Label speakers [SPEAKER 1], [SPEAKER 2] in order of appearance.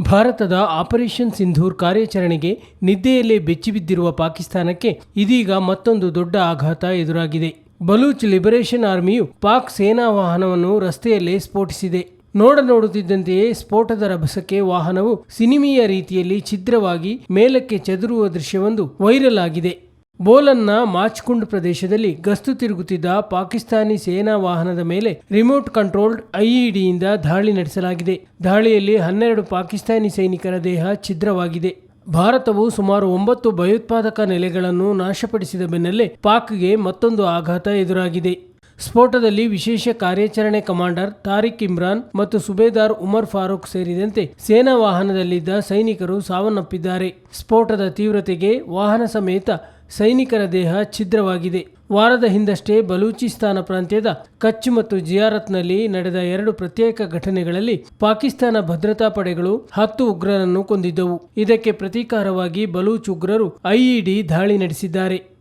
[SPEAKER 1] ಭಾರತದ ಆಪರೇಷನ್ ಸಿಂಧೂರ್ ಕಾರ್ಯಾಚರಣೆಗೆ ನಿದ್ದೆಯಲ್ಲೇ ಬೆಚ್ಚಿಬಿದ್ದಿರುವ ಪಾಕಿಸ್ತಾನಕ್ಕೆ ಇದೀಗ ಮತ್ತೊಂದು ದೊಡ್ಡ ಆಘಾತ ಎದುರಾಗಿದೆ. ಬಲೂಚ್ ಲಿಬರೇಷನ್ ಆರ್ಮಿಯು ಪಾಕ್ ಸೇನಾ ವಾಹನವನ್ನು ರಸ್ತೆಯಲ್ಲೇ ಸ್ಫೋಟಿಸಿದೆ. ನೋಡ ನೋಡುತ್ತಿದ್ದಂತೆಯೇ ಸ್ಫೋಟದ ರಭಸಕ್ಕೆ ವಾಹನವು ಸಿನಿಮೀಯ ರೀತಿಯಲ್ಲಿ ಛಿದ್ರವಾಗಿ ಮೇಲಕ್ಕೆ ಚದುರುವ ದೃಶ್ಯವೊಂದು ವೈರಲ್ ಆಗಿದೆ. ಬೋಲನ್ನ ಮಾಚ್ಕುಂಡ್ ಪ್ರದೇಶದಲ್ಲಿ ಗಸ್ತು ತಿರುಗುತ್ತಿದ್ದ ಪಾಕಿಸ್ತಾನಿ ಸೇನಾ ವಾಹನದ ಮೇಲೆ ರಿಮೋಟ್ ಕಂಟ್ರೋಲ್ಡ್ ಐಇಡಿಯಿಂದ ದಾಳಿ ನಡೆಸಲಾಗಿದೆ. ದಾಳಿಯಲ್ಲಿ ಹನ್ನೆರಡು ಪಾಕಿಸ್ತಾನಿ ಸೈನಿಕರ ದೇಹ ಛಿದ್ರವಾಗಿದೆ. ಭಾರತವು ಸುಮಾರು ಒಂಬತ್ತು ಭಯೋತ್ಪಾದಕ ನೆಲೆಗಳನ್ನು ನಾಶಪಡಿಸಿದ ಬೆನ್ನಲ್ಲೇ ಪಾಕ್ಗೆ ಮತ್ತೊಂದು ಆಘಾತ ಎದುರಾಗಿದೆ. ಸ್ಫೋಟದಲ್ಲಿ ವಿಶೇಷ ಕಾರ್ಯಾಚರಣೆ ಕಮಾಂಡರ್ ತಾರಿಕ್ ಇಮ್ರಾನ್ ಮತ್ತು ಸುಬೇದಾರ್ ಉಮರ್ ಫಾರೂಕ್ ಸೇರಿದಂತೆ ಸೇನಾ ವಾಹನದಲ್ಲಿದ್ದ ಸೈನಿಕರು ಸಾವನ್ನಪ್ಪಿದ್ದಾರೆ. ಸ್ಫೋಟದ ತೀವ್ರತೆಗೆ ವಾಹನ ಸಮೇತ ಸೈನಿಕರ ದೇಹ ಛಿದ್ರವಾಗಿದೆ. ವಾರದ ಹಿಂದಷ್ಟೇ ಬಲೂಚಿಸ್ತಾನ ಪ್ರಾಂತ್ಯದ ಕಚ್ ಮತ್ತು ಜಿಯಾರತ್ನಲ್ಲಿ ನಡೆದ ಎರಡು ಪ್ರತ್ಯೇಕ ಘಟನೆಗಳಲ್ಲಿ ಪಾಕಿಸ್ತಾನ ಭದ್ರತಾ ಪಡೆಗಳು ಹತ್ತು ಉಗ್ರರನ್ನು ಕೊಂದಿದ್ದವು. ಇದಕ್ಕೆ ಪ್ರತೀಕಾರವಾಗಿ ಬಲೂಚ್ ಉಗ್ರರು ಐಇಡಿ ದಾಳಿ ನಡೆಸಿದ್ದಾರೆ.